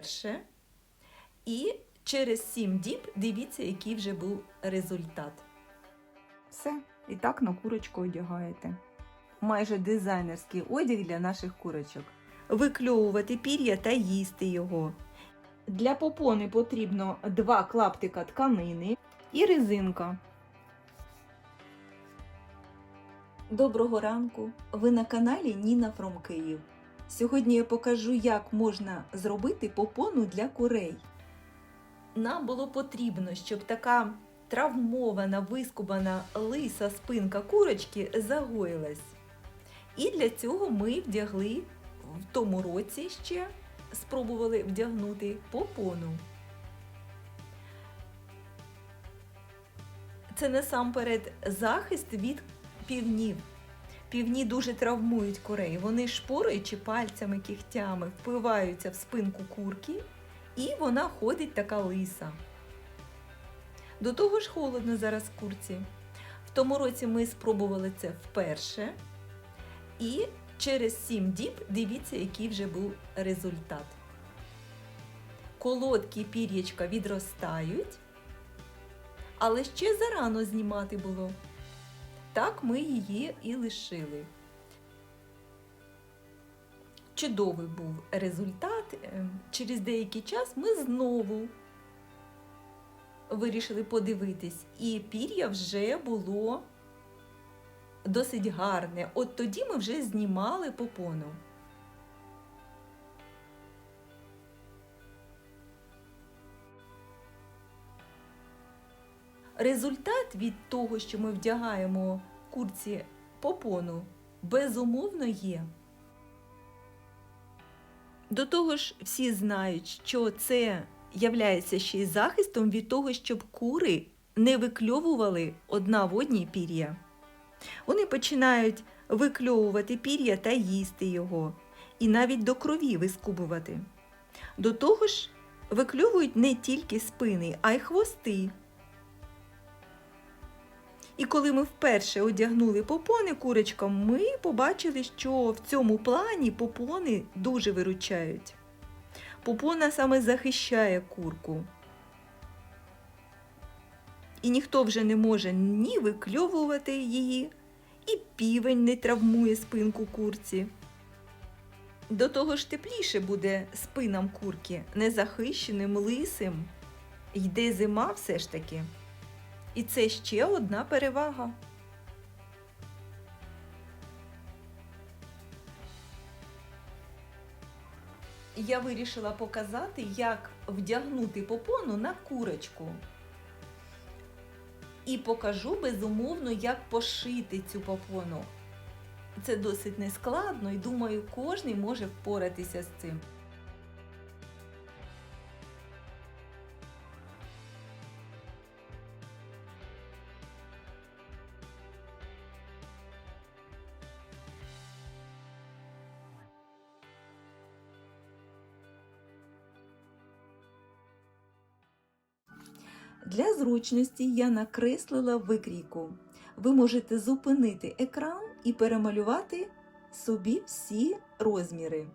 перше. І через 7 діб дивіться, який вже був результат. Все, і так на курочку одягаєте. Майже дизайнерський одяг для наших курочок. Викльовувати пір'я та їсти його. Для попони потрібно два клаптика тканини і резинка. Доброго ранку! Ви на каналі Ніна Фром Київ. Сьогодні я покажу, як можна зробити попону для курей. Нам було потрібно, щоб така травмована, вискубана лиса спинка курочки загоїлась. І для цього ми вдягли в тому році ще спробували вдягнути попону. Це насамперед захист від півнів. Півні дуже травмують курей. Вони шпораючи пальцями, кігтями, впиваються в спинку курки, і вона ходить така лиса. До того ж холодно зараз курці. В тому році ми спробували це вперше. І через 7 діб дивіться, який вже був результат. Колодки пір'ячка відростають, але ще зарано знімати було. Так ми її і лишили. Чудовий був результат. Ем, Через деякий час ми знову вирішили подивитись, і пір'я вже було досить гарне. От тоді ми вже знімали попону. Результат від того, що ми вдягаємо курці попону, безумовно є. До того ж, всі знають, що це являється ще й захистом від того, щоб кури не викльовували одна в одній пір'я. Вони починають викльовувати пір'я та їсти його, і навіть до крові вискубувати. До того ж, викльовують не тільки спини, а й хвости. І коли ми вперше одягнули попони курочкам, ми побачили, що в цьому плані попони дуже виручають. Попона саме захищає курку. І ніхто вже не може ні викльовувати її, і півень не травмує спинку курці. До того ж тепліше буде спинам курки, незахищеним, лисим. Йде зима все ж таки. І це ще одна перевага. Я вирішила показати, як вдягнути попону на курочку. І покажу безумовно, як пошити цю попону. Це досить нескладно і думаю, кожен може впоратися з цим. Для зручності я накреслила викрійку. Ви можете зупинити екран і перемалювати собі всі розміри.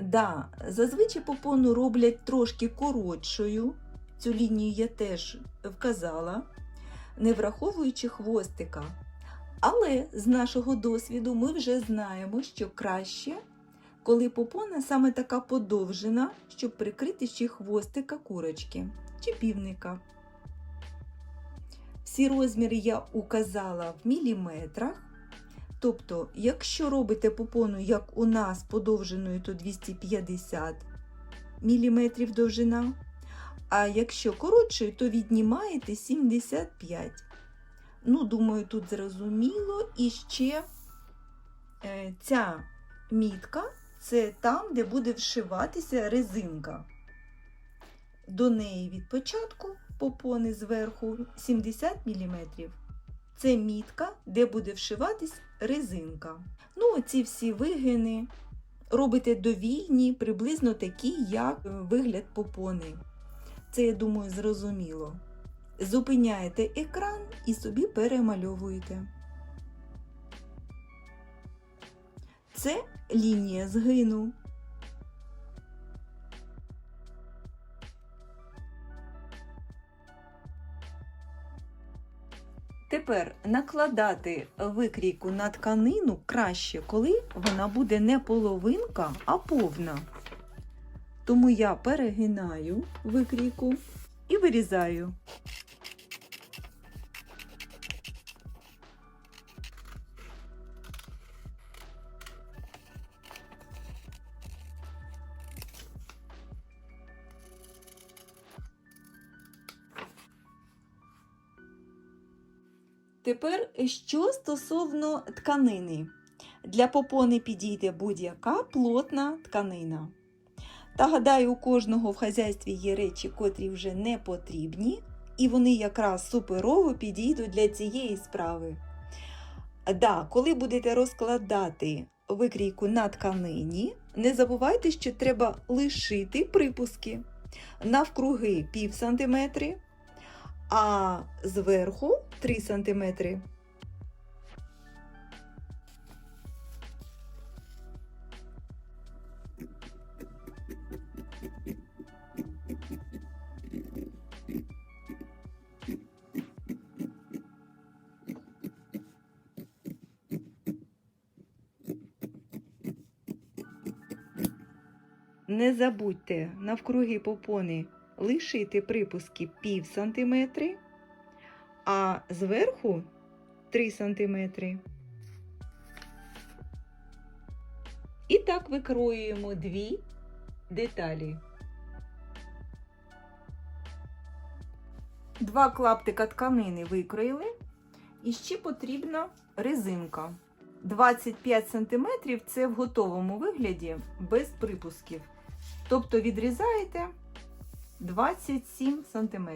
Да, зазвичай попону роблять трошки коротшою. Цю лінію я теж вказала, не враховуючи хвостика. Але з нашого досвіду ми вже знаємо, що краще, коли попона саме така подовжена, щоб прикрити ще хвостика курочки чи півника. Всі розміри я указала в міліметрах. Тобто, якщо робите попону, як у нас подовженою, то 250 мм довжина. А якщо коротшою, то віднімаєте 75 Ну, думаю, тут зрозуміло. І ще е, ця мітка це там, де буде вшиватися резинка. До неї від початку попони зверху 70 мм. Це мітка, де буде вшиватись резинка. Ну, оці всі вигини робите довільні, приблизно такі, як вигляд попони. Це, я думаю, зрозуміло. Зупиняєте екран і собі перемальовуєте. Це лінія згину. Тепер накладати викрійку на тканину краще, коли вона буде не половинка, а повна. Тому я перегинаю викрійку і вирізаю. Тепер що стосовно тканини. Для попони підійде будь-яка плотна тканина. Та гадаю, у кожного в хазяйстві є речі, котрі вже не потрібні, і вони якраз суперово підійдуть для цієї справи. Да, коли будете розкладати викрійку на тканині, не забувайте, що треба лишити припуски навкруги пів сантиметри, а зверху 3 сантиметри. Не забудьте навкруги попони лишити припуски пів сантиметри, а зверху 3 сантиметри. І так викроюємо дві деталі. Два клаптика тканини викроїли. І ще потрібна резинка. 25 см це в готовому вигляді без припусків. Тобто відрізаєте 27 см.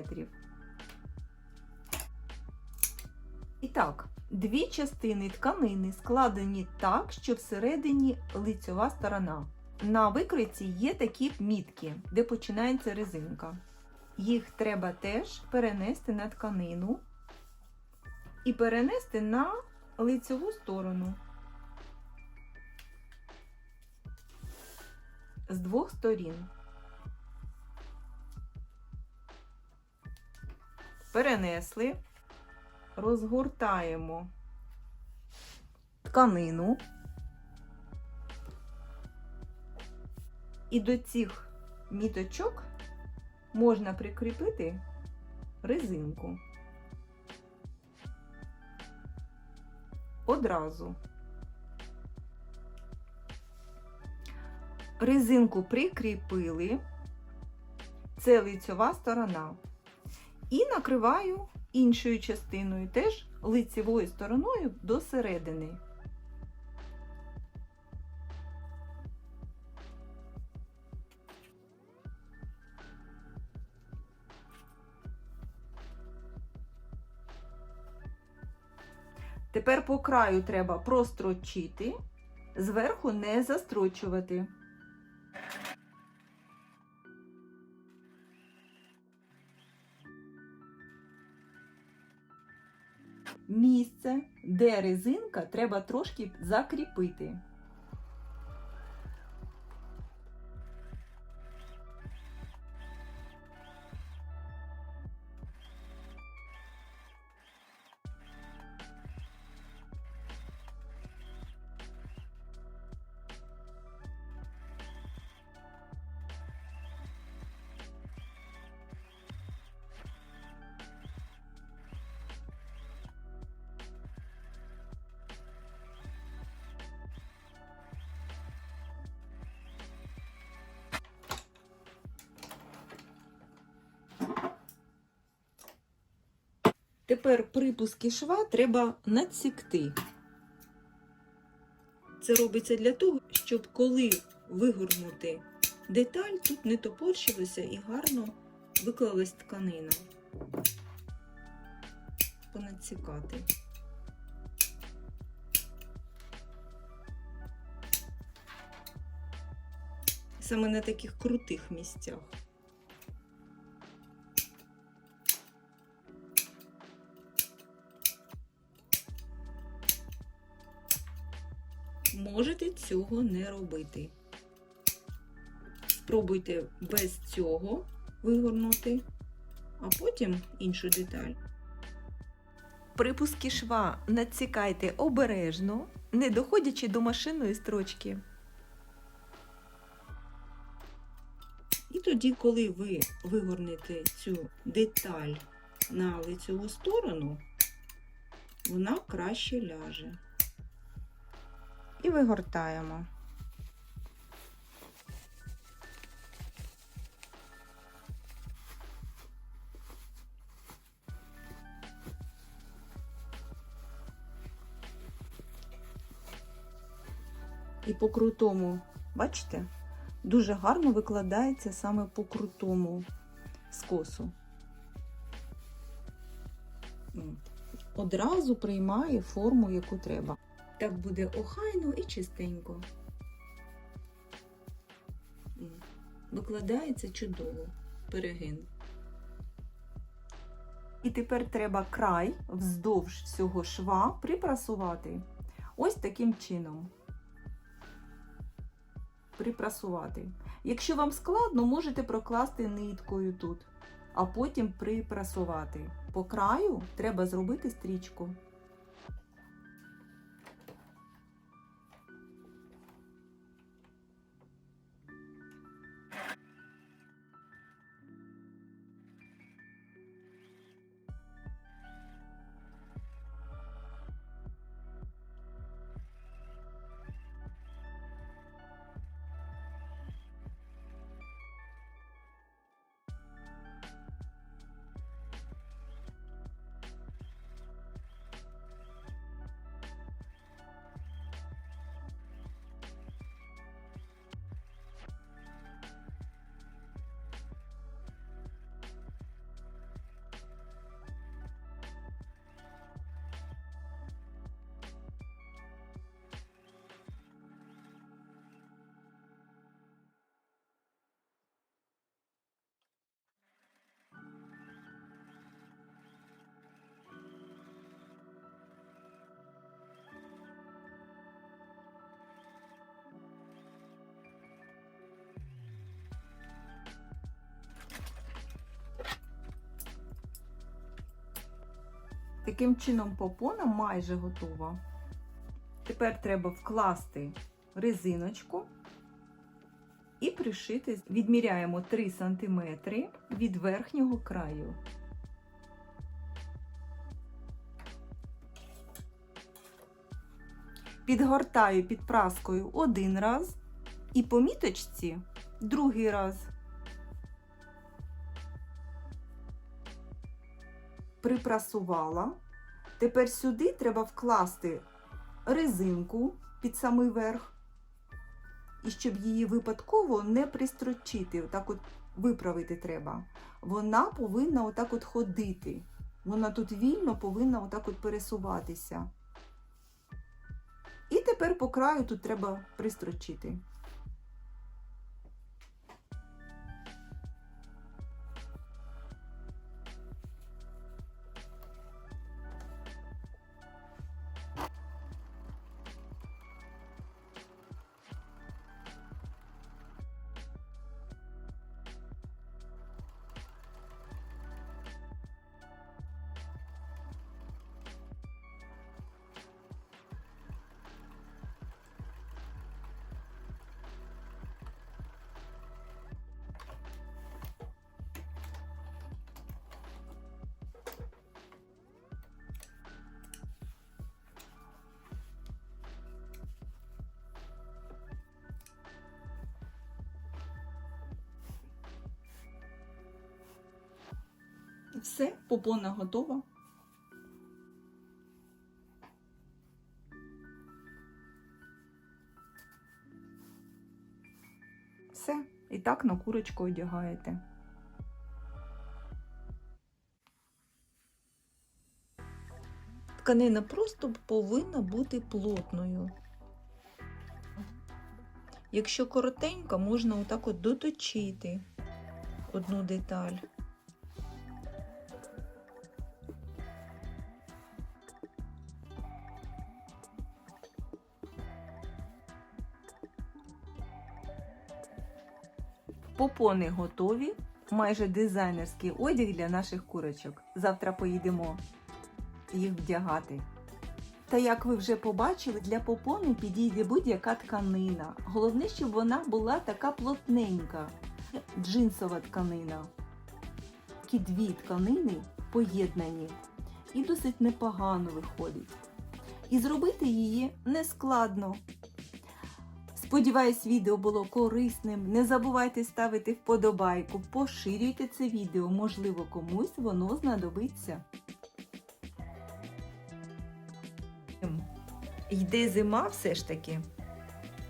І так, дві частини тканини складені так, що всередині лицьова сторона. На викройці є такі мітки, де починається резинка. Їх треба теж перенести на тканину і перенести на лицеву сторону з двох сторін. Перенесли, розгортаємо тканину і до цих міточок можна прикріпити резинку. Одразу. Резинку прикріпили, це лицьова сторона. І накриваю іншою частиною, теж лицевою стороною до середини. Тепер по краю треба прострочити, зверху не застрочувати. Місце, де резинка, треба трошки закріпити. Тепер припуски шва треба надсікти. Це робиться для того, щоб коли вигорнути деталь, тут не топорщилося і гарно виклалась тканина. Понадсікати. Саме на таких крутих місцях. Можете цього не робити. Спробуйте без цього вигорнути, а потім іншу деталь. Припуски шва надсікайте обережно, не доходячи до машинної строчки. І тоді, коли ви вигорнете цю деталь на лицеву сторону, вона краще ляже. І вигортаємо. І по крутому, бачите? дуже гарно викладається саме по крутому скосу. Одразу приймає форму, яку треба. Так буде охайно і чистенько. Викладається чудово. Перегин. І тепер треба край вздовж всього шва припрасувати. Ось таким чином. Припрасувати. Якщо вам складно, можете прокласти ниткою тут, а потім припрасувати. По краю треба зробити стрічку. Таким чином попона майже готова. Тепер треба вкласти резиночку і пришити. Відміряємо 3 см від верхнього краю. Підгортаю під праскою один раз і по міточці другий раз. Припрасувала. Тепер сюди треба вкласти резинку під самий верх. І щоб її випадково не пристрочити, отак от виправити треба. Вона повинна отак от ходити. Вона тут вільно повинна отак от пересуватися. І тепер по краю тут треба пристрочити. Все, попона готова. Все. І так на курочку одягаєте. Тканина просто повинна бути плотною. Якщо коротенька, можна отак от доточити одну деталь. Попони готові. Майже дизайнерський одяг для наших курочок. Завтра поїдемо їх вдягати. Та як ви вже побачили, для попони підійде будь-яка тканина. Головне, щоб вона була така плотненька, джинсова тканина. Такі дві тканини поєднані і досить непогано виходить. І зробити її не складно. Сподіваюсь, відео було корисним. Не забувайте ставити вподобайку, поширюйте це відео, можливо, комусь воно знадобиться. Йде зима все ж таки.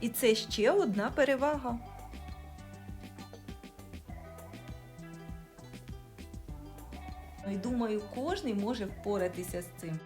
І це ще одна перевага. Ну, І думаю, кожен може впоратися з цим.